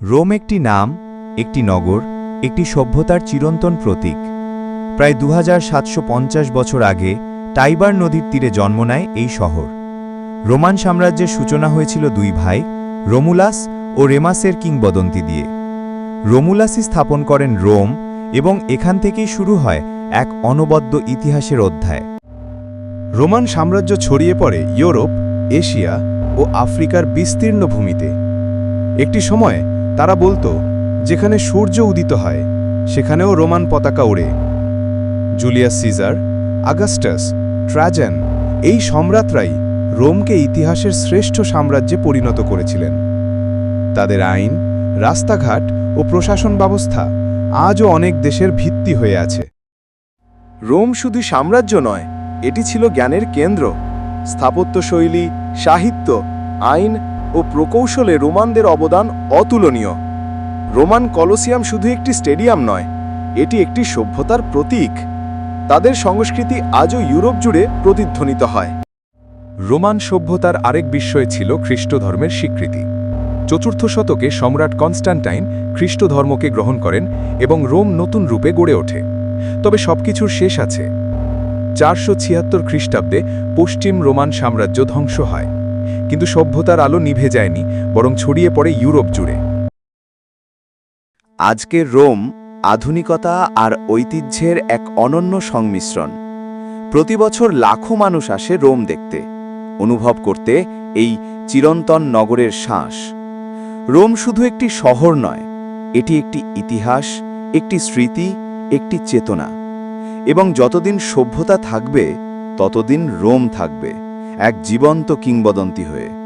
Rome একটি নাম, একটি নগর, একটি সভ্যতার চিরন্তন প্রতীক। প্রায় দু হাজার সাতশো পঞ্চাশ বছর আগে টাইবার নদীর তীরে জন্ম নেয় এই শহর। রোমান সাম্রাজ্যের সূচনা হয়েছিল দুই ভাই, রোমুলাস ও রেমাসের কিংবদন্তি দিয়ে। রোমুলাসই স্থাপন করেন রোম এবং এখান থেকেই শুরু হয় এক অনবদ্য ইতিহাসের অধ্যায়। রোমান সাম্রাজ্য ছড়িয়ে পড়ে ইউরোপ, এশিয়া ও আফ্রিকার বিস্তীর্ণ ভূমিতে। একটি সময় তারা বলতো, যেখানে সূর্য উদিত হয়, সেখানেও রোমান পতাকা ওড়ে। জুলিয়াস সিজার, আগাস্টাস, ট্রাজান, এই সম্রাটরাই রোমকে ইতিহাসের শ্রেষ্ঠ সাম্রাজ্যে পরিণত করেছিলেন। তাদের আইন, রাস্তাঘাট ও প্রশাসন ব্যবস্থা আজও অনেক দেশের ভিত্তি হয়ে আছে। রোম শুধু সাম্রাজ্য নয়, এটি ছিল জ্ঞানের কেন্দ্র। স্থাপত্যশৈলী, সাহিত্য, আইন ও প্রকৌশলে রোমানদের অবদান অতুলনীয়। রোমান কলোসিয়াম শুধু একটি স্টেডিয়াম নয়, এটি একটি সভ্যতার প্রতীক। তাদের সংস্কৃতি আজও ইউরোপ জুড়ে প্রতিধ্বনিত হয়। রোমান সভ্যতার আরেক বিস্ময় ছিল খ্রিস্ট ধর্মের স্বীকৃতি। চতুর্থ শতকে সম্রাট কনস্ট্যান্টাইন খ্রিস্ট ধর্মকে গ্রহণ করেন এবং রোম নতুন রূপে গড়ে ওঠে। তবে সবকিছুর শেষ আছে। চারশো ছিয়াত্তর খ্রিস্টাব্দে পশ্চিম রোমান সাম্রাজ্য ধ্বংস হয়। কিন্তু সভ্যতার আলো নিভে যায়নি, বরং ছড়িয়ে পড়ে ইউরোপ জুড়ে। আজকের রোম আধুনিকতা আর ঐতিহ্যের এক অনন্য সংমিশ্রণ। প্রতি বছর লাখো মানুষ আসে রোম দেখতে, অনুভব করতে এই চিরন্তন নগরের শ্বাস। রোম শুধু একটি শহর নয়, এটি একটি ইতিহাস, একটি স্মৃতি, একটি চেতনা। এবং যতদিন সভ্যতা থাকবে, ততদিন রোম থাকবে। এক জীবন্ত কিংবদন্তি হয়ে।